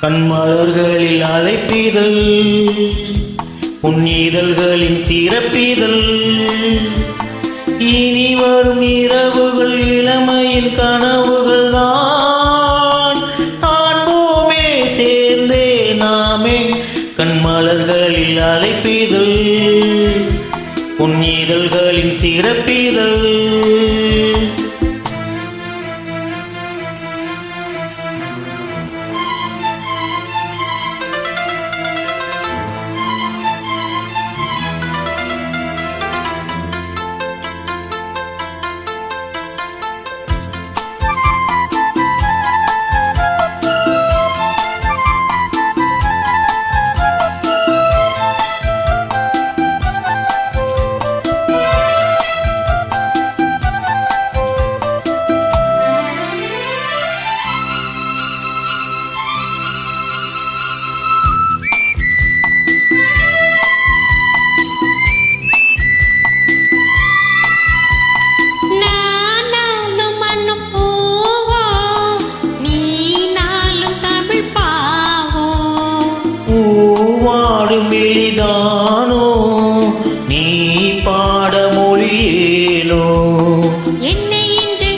கண்மலர்களில் அழைப்பிதழ் உன் இதழ்களின் திறப்பிதழ் இனி வரும் இரவுகள் இளமையின் கனவுகள் தான் காண்போமே சேர்ந்தே நாமே கண்மலர்களில் அழைப்பிதழ் உன் இதழ்களின் திறப்பிதழ் பூவாடும் எளிதானோ? நீ பாட மொழியேனோ என்னை இன்று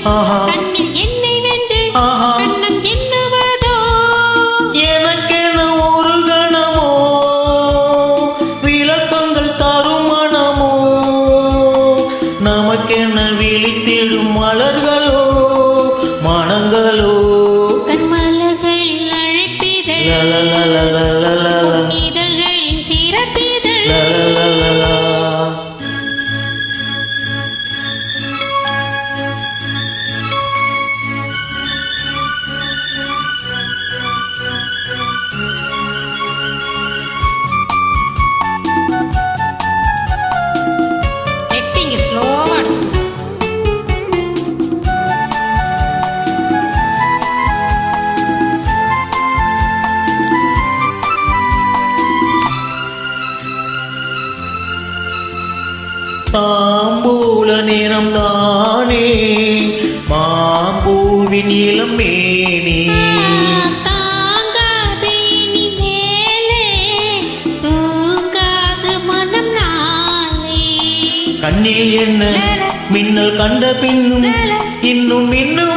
love. தாம்பூல நிறம் தானே மாம்பூவின் இளம் மேனி. கண்ணில் என்ன? மின்னல் கண்ட பின்னும் இன்னும் மின்னும்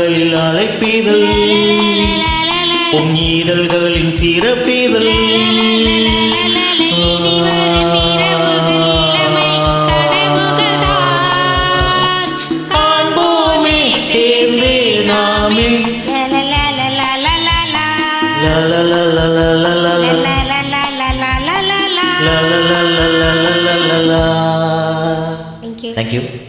இதழ்களில் அழைப்பீதல் உன் இதழ்களின் திறப்பீதல் Thank you.